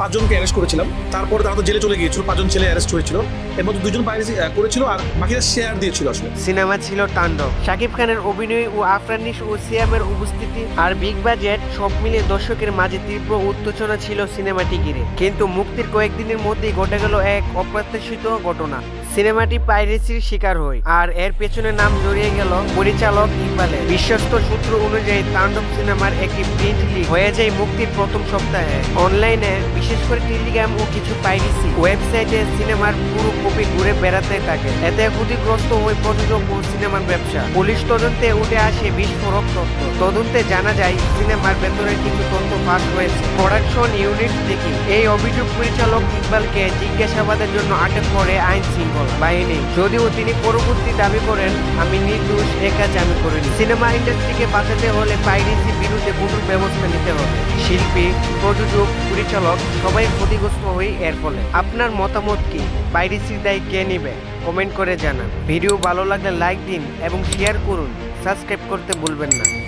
পাঁচজনকে অ্যারেস্ট করেছিলাম। তারপরে তারা তো জেলে চলে গিয়েছিল, পাঁচজন ছেলে অ্যারেস্ট হয়েছিল। এর মধ্যে দুজন পাইরেসি করেছিল আর বাকিরা শেয়ার দিয়েছিল আসলে। সিনেমা ছিল তাণ্ডব। শাকিব খানের অভিনয় ও আফরানিস ও সিয়ামের উপস্থিতি আর বিগ বাজেট সব মিলিয়ে দর্শকের মাঝে তীব্র উত্তেজনা ছিল সিনেমাটি ঘিরে কিন্তু মুক্তির কয়েকদিনের মধ্যেই ঘটে গেল এক অপ্রত্যাশিত ঘটনা। সিনেমাটি পাইরেসির শিকার হয় আর এর পেছনে নাম জড়িয়ে গেল পরিচালক ইকবালের বিশ্বস্ত সূত্র অনুযায়ী তাণ্ডব সিনেমার একটি প্রিন্ট লিক হয়ে যায় মুক্তির প্রথম সপ্তাহে। অনলাইনে বিশেষ করে টেলিগ্রাম ও কিছু পাইরেসি। ওয়েবসাইটে সিনেমার পুরো কপি ঘুরে বেড়াতে থাকে। এতে ক্ষতিগ্রস্ত হয়ে প্রযোজক ও সিনেমার ব্যবসা। পুলিশ তদন্তে উঠে আসে বিস্ফোরক তথ্য। তদন্তে জানা যায়, সিনেমার ভেতরে কিছু তথ্য ফাঁস হয়েছে। প্রোডাকশন ইউনিট থেকে এই অভিযোগ পরিচালক ইকবালকে জিজ্ঞাসাবাদের জন্য আটক করে আইন শৃঙ্খলা বাহিনী। যদিও তিনি পরবর্তী দাবি করেন, আমি নির্দোষ এ কাজ আমি করিনি। সিনেমা ইন্ডাস্ট্রিকে বাঁচাতে হলে পাইরেসির বিরুদ্ধে কঠোর ব্যবস্থা নিতে হবে। শিল্পী, প্রযোজক, পরিচালক সবাই ক্ষতিগ্রস্ত হই এর ফলে। আপনার মতামত কি? পাইরেসির দায় কে নেবে? কমেন্ট করে জানান। ভিডিও ভালো লাগলে লাইক দিন এবং শেয়ার করুন। সাবস্ক্রাইব করতে ভুলবেন না।